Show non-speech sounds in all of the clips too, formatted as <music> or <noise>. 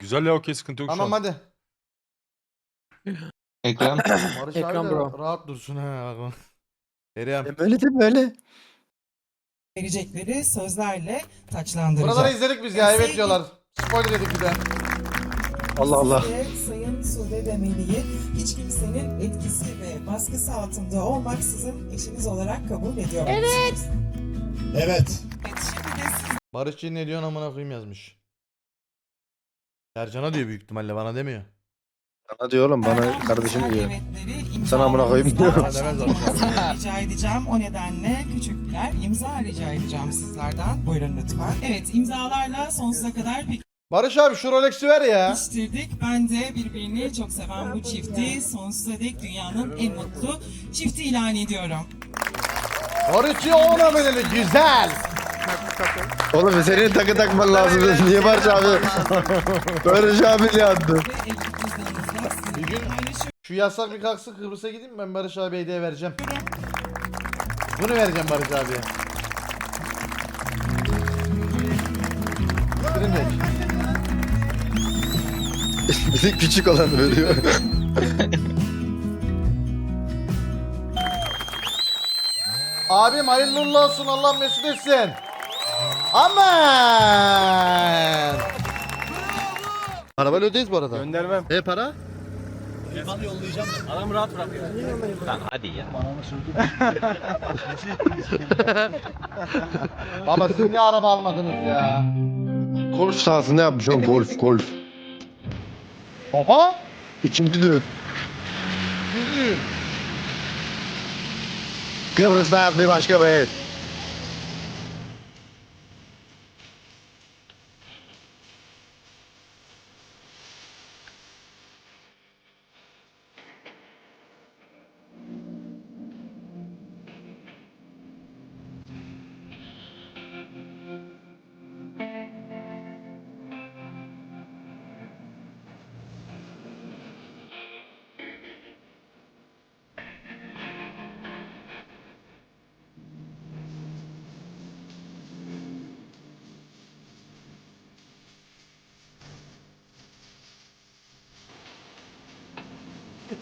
Güzel ya okey sıkıntı yok şu Tamam an. hadi. <laughs> Ekran. Barış Ekran abi de bro. rahat dursun ha. <laughs> Kerem. Böyle de böyle. verecekleri sözlerle taçlandıracak. Buraları izledik biz ya evet diyorlar. Spoiler dedik bir de. Allah Allah. Sayın Sude ve Melih'i hiç kimsenin etkisi ve baskısı altında olmaksızın eşiniz olarak kabul ediyor Evet. Evet. Evet, şimdi de Barışçı ne diyorsun amına koyayım yazmış. Sercan'a diyor büyük ihtimalle bana demiyor. Bana diyor oğlum bana kardeşim diyor. Sana amına koyayım diyor. rica edeceğim. O nedenle küçük birer imza rica edeceğim sizlerden. Buyurun lütfen. Evet imzalarla sonsuza kadar Barış abi şu Rolex'i ver ya. pekiştirdik. Ben de birbirini çok seven bu çifti sonsuza dek dünyanın en mutlu çifti ilan ediyorum. Barışçı ona bedeli güzel. Oğlum senin takı takman lazım. Niye Barış abi? Barış abi ne yaptı? Bir gün-. Şu yasak bir kalksın Kıbrıs'a gideyim ben Barış abiye hediye vereceğim. Bunu vereceğim Barış abiye. Bitirin de. <laughs> Bir de küçük olanı veriyor. Abim hayırlı uğurlu olsun Allah mesut etsin. Aman. Arabayla ödeyiz bu arada. Göndermem. E para? Adam rahat bırakıyor. <laughs> Baba siz niye araba almadınız ya? Golf sahasında yapmış oğlum golf golf. Oha. İkinci düğün. Kıbrıs'ta yaptığı başka bir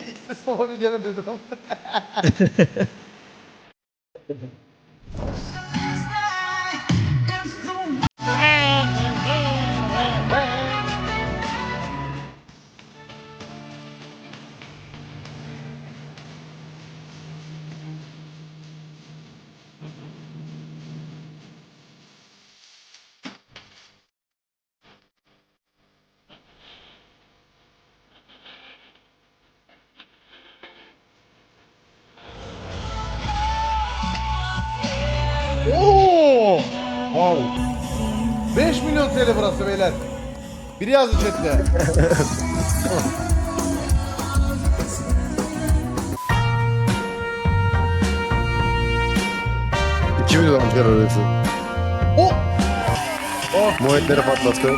ev. Baba bir gene dedim. 5 milyon TL burası beyler. Biri yazdı chatte. İki milyon amcar arası. O Muayetleri patlattı.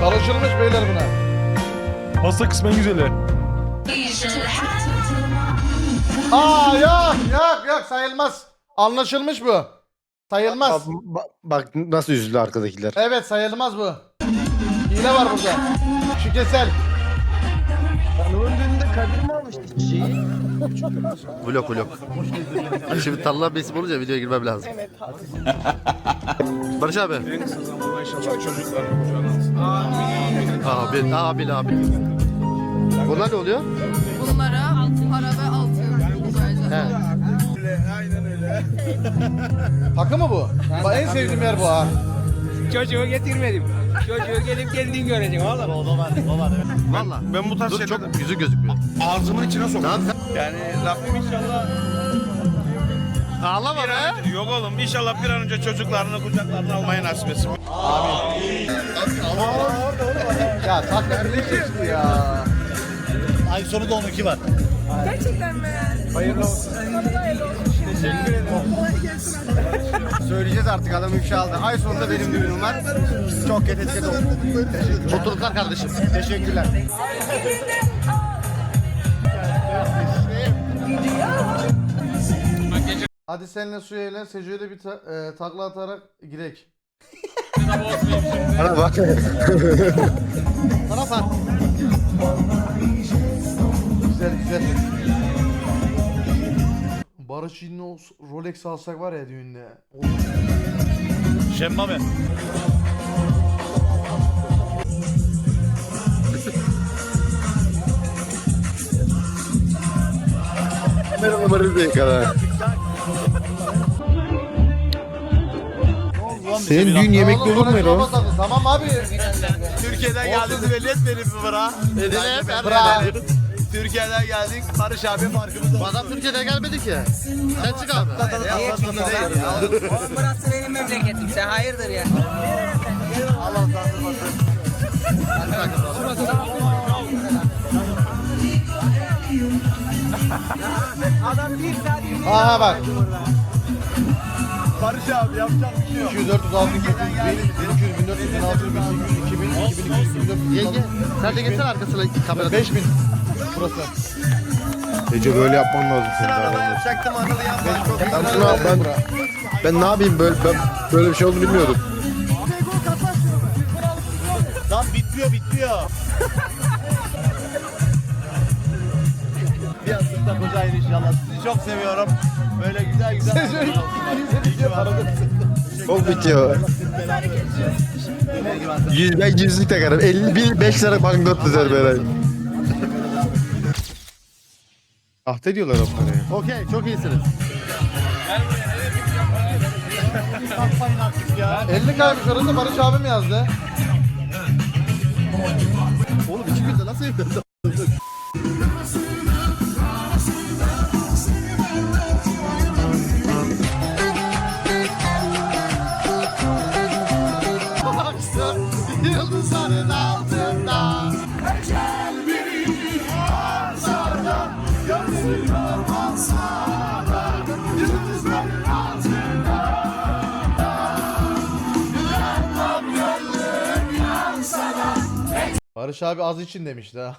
karışılmış beyler buna. Pasta kısmen güzeli. Aa yok yok yok sayılmaz. Anlaşılmış bu. Sayılmaz. Bak, bak, bak nasıl üzüldü arkadakiler. Evet sayılmaz bu. Hile var burada. Şükesel. Vlog vlog. Şimdi tarla besim olunca videoya girmem lazım. Barış abi. Abi, abi, abi. Bunlar ne oluyor? Bunlara para ve altın vereceğiz. <laughs> Takı mı bu? Bak en sevdiğim yer bu ha. Çocuğu getirmedim. Çocuğu gelip kendin göreceksin oğlum. Valla. Ben bu tarz Dur şeyleri çok yüzü gözükmüyor. ağzımın içine yapacaksın? Yani Rabbim inşallah Ağlama önce, yok oğlum inşallah bir an önce çocuklarını kucaklarına almayı nasip etsin. Ya takı bile çekti ya. Ay sonu da 12 var. Söyleyeceğiz artık adam ifşa aldı. Ay sonunda benim düğünüm var. Çok etiket oldu. Mutluluklar kardeşim. Teşekkürler. Hadi seninle suya ile Seco'ya da bir ta- e, takla atarak girek. Bana bak. Sana bak. Güzel güzel. Barış yine o Rolex alsak var ya düğünde. Olur. Şemmame. Benim numarayı da yakala. Senin düğün yemekli olur mu Ero? Tamam abi. Türkiye'den geldiğinizi belli etmeyelim mi bura? Bra. Türkiye'den geldik. Barış abi farkımız Bu adam Türkiye'den gelmedi ki. Sen çık abi. Burası benim memleketim. Sen hayırdır ya? Aha bak. Barış abi yapacak bir şey yok. 200, 400, 600, 700, 1200, 1400, 1600, 1800, 2000, 2200, 2400, Yenge sen de geçsene arkasına kamerada. 5000. Burası. Ece böyle yapman lazım senin de. Yapacaktım Anıl yapma. Ben, şuna, ben, ben ne yapayım böyle, ben böyle bir şey olduğunu bilmiyordum. Lan bitmiyor bitmiyor. bir yastıkta kocayın inşallah. Sizi çok seviyorum. Böyle güzel güzel. Çok bitiyor. Yüz, ben yüzlük takarım. 50, 5 lira banknot düzer böyle. Ahte diyorlar o paraya. Okey çok iyisiniz. 50 kaymış arada Barış abi mi yazdı? Oğlum iki günde nasıl yapıyorsun? Barış abi az için demişti <laughs> ha.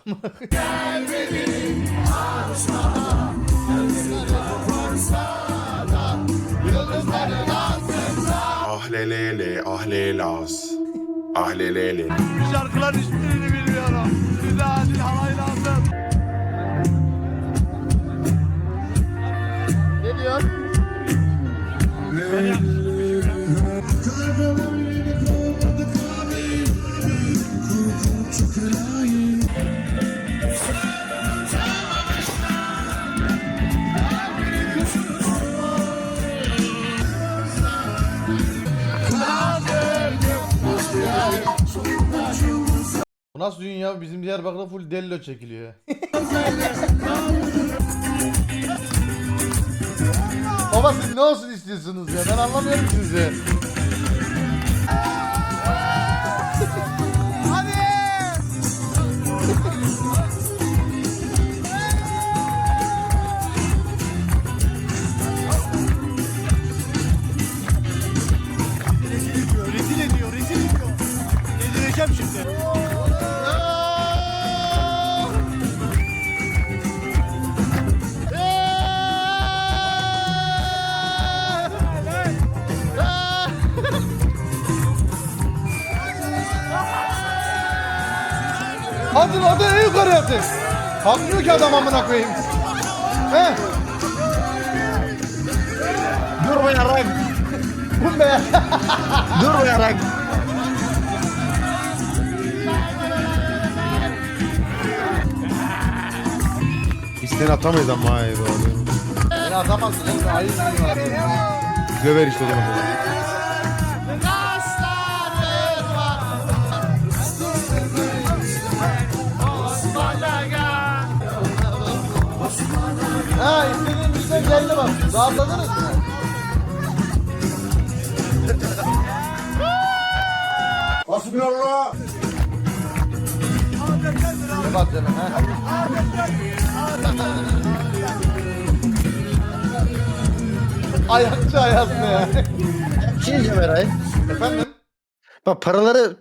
Ahlelele, ahlelas. Ahlelele. Bu şarkıların hiçbirini Nasıl dünya? Bizim Diyarbakır'da full dello çekiliyor. Baba siz ne olsun istiyorsunuz ya? Ben anlamıyorum sizi. Atın. Kalkmıyor ki adam amına koyayım. He? Durmayarak, Bu be. durmayarak. <laughs> İsteyen atamayız ama hayır abi. Beni atamazsın. Sen ayı gibi var. Döver işte o zaman. Bizden geldi bak. Rahatladınız mı? Hasbinallah. Kapat canım ha. Ayakçı ayaz ne ya? Bir şey diyeceğim Eray. Efendim? Bak paraları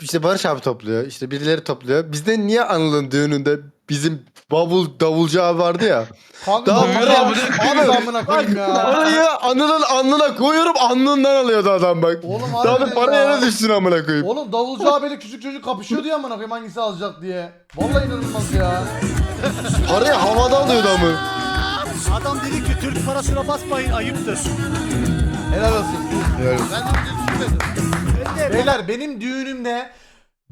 işte Barış abi topluyor. işte birileri topluyor. Bizde niye Anıl'ın düğününde bizim bavul davulcu abi vardı ya. Kanka Daha daha para. Abi, Abi amına koyayım ya. Parayı anının alnına koyuyorum alnından alıyordu adam bak. Oğlum Daha da harbiden para ya. yere düşsün amına koyayım. Oğlum davulcu abiyle küçük çocuk kapışıyordu ya amına koyayım hangisi alacak diye. Vallahi inanılmaz ya. <laughs> Parayı havada alıyordu ama. Adam dedi ki Türk parasına basmayın ayıptır. Helal olsun. Beyler benim düğünümde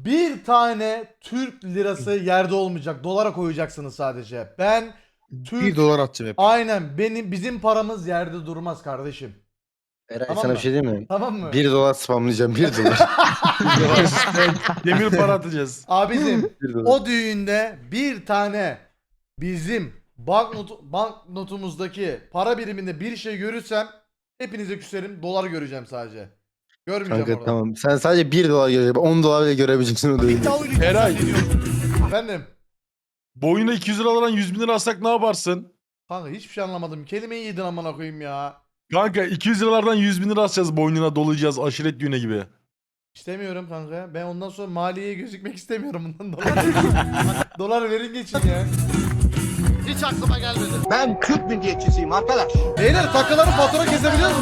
bir tane Türk lirası yerde olmayacak. Dolara koyacaksınız sadece. Ben Türk... 1 dolar atacağım hep. Aynen benim bizim paramız yerde durmaz kardeşim. Eray Tamam sana mı? bir şey diyeyim mi? Tamam mı? 1 dolar spamlayacağım 1 dolar. <laughs> <laughs> Demir para atacağız. Abicim <laughs> 1 dolar. o düğünde bir tane bizim banknot banknotumuzdaki para biriminde bir şey görürsem hepinize küserim. Dolar göreceğim sadece. Görmeyeceğim Kanka orada. tamam. Sen sadece 1 dolar göreceksin. 10 dolar bile görebileceksin o düğünde. Eray. Efendim. Boyuna 200 liradan 100 bin lira alsak ne yaparsın? Kanka hiçbir şey anlamadım. Kelimeyi yedin amına koyayım ya. Kanka 200 liralardan 100 bin lira asacağız boynuna dolayacağız aşiret düğüne gibi. İstemiyorum kanka. Ben ondan sonra maliyeye gözükmek istemiyorum bundan dolar. <laughs> dolar verin geçin ya. Hiç aklıma gelmedi. Ben Kürt milliyetçisiyim arkadaş. Beyler takıları fatura kesebiliyor mu?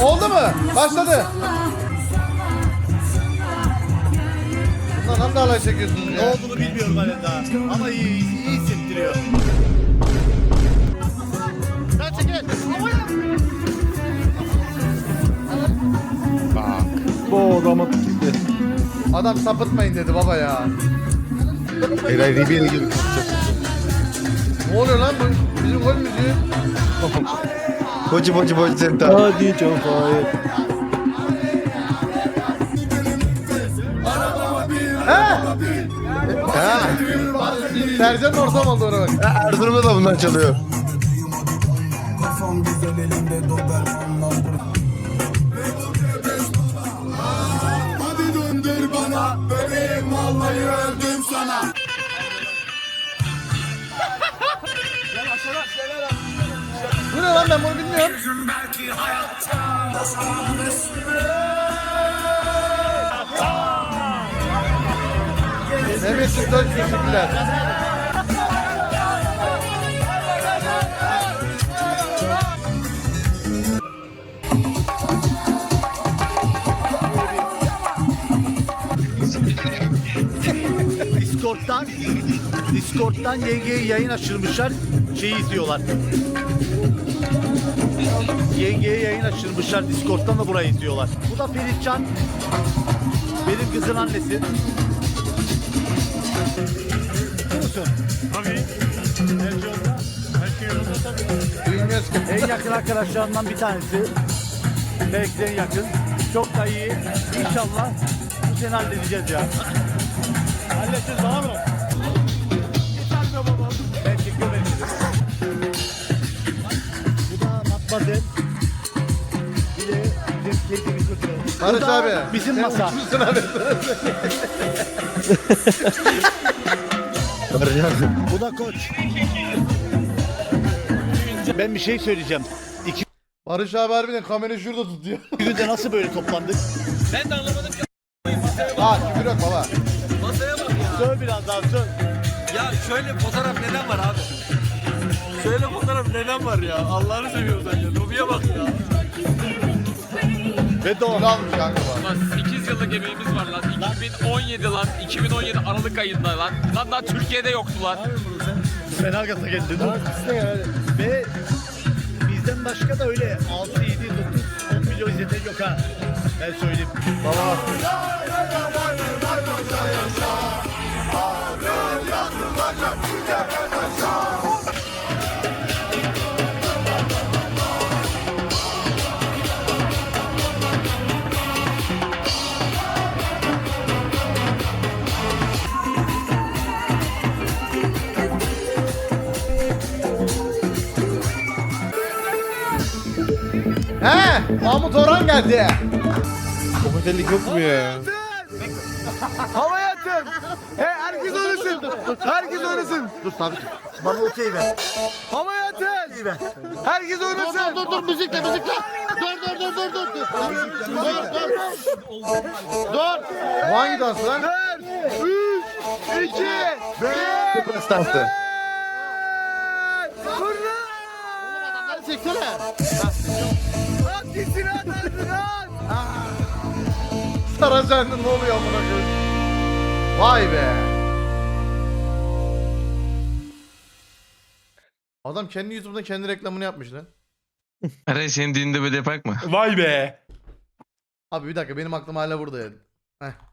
Oldu mu? Başladı. Bundan nasıl alay çekiyorsunuz Ne ya? olduğunu bilmiyorum halen daha. Ama iyi, iyi, hissettiriyor. Sen çekil. Bu damat gitti. Adam sapıtmayın dedi baba ya. Eray Ribery gibi. Ne oluyor lan bu? Bizim gol müziği. <laughs> Bocu bocu bocu sen tamam. Hadi çok He? Ha, Sercan ortam oldu ona bak. Erzurum'da da bundan çalıyor. Lan ben bunu bilmiyorum. Mehmet Sultan teşekkürler. Discord'dan Discord'dan yengeye yayın açılmışlar. Şeyi izliyorlar. Yengeye yayın açılmışlar. Discord'dan da burayı izliyorlar. Bu da Feritcan. Benim kızın annesi. Musun? Tabii. Bilmiyoruz ki. En yakın arkadaşlarımdan bir tanesi. Belki de en yakın. Çok da iyi. İnşallah bu sene halledeceğiz ya. Halledeceğiz tamam mı? <laughs> Barış abi. Bizim sen masa. Bu da koç. Ben bir şey söyleyeceğim. İki Barış abi harbiden kamerayı şurada tutuyor. günde nasıl böyle toplandık? Aa küfür yok baba. Söyle biraz daha söyle. Ya şöyle fotoğraf neden var abi? Şöyle fotoğraf neden var ya? Allah'ını seviyorsan ya. Lobiye bak ya. Ve don. almış. Lan 8 yıllık emeğimiz var lan. 2017 lan. 2017 Aralık ayında lan. Lan daha Türkiye'de yoktu lan. Fena gaza geldi. Dur. Ve bizden başka da öyle 6, 7, 9, 10 milyon izleten yok ha. Ben söyleyeyim. Baba. Baba. Mahmut Orhan geldi. Komitellik yok mu ya? Havaya atın. He herkes oynasın. Herkes oynasın. Dur sabit. Bana okey ver. Havaya atın. Herkes oynasın. Dur dur dur müzikle müzikle. Dur dur dur dur dur. Dur dur dur. Dur. Hangi dans lan? 3, 2, 1. Kıbrıs dansı. Çeksene. At gitsin at at at. Ne oluyor amına koyayım? Vay be. Adam kendi YouTube'da kendi reklamını yapmış lan. <laughs> Eray senin düğünde böyle yapak mı? Vay be. Abi bir dakika benim aklım hala burada ya. Heh.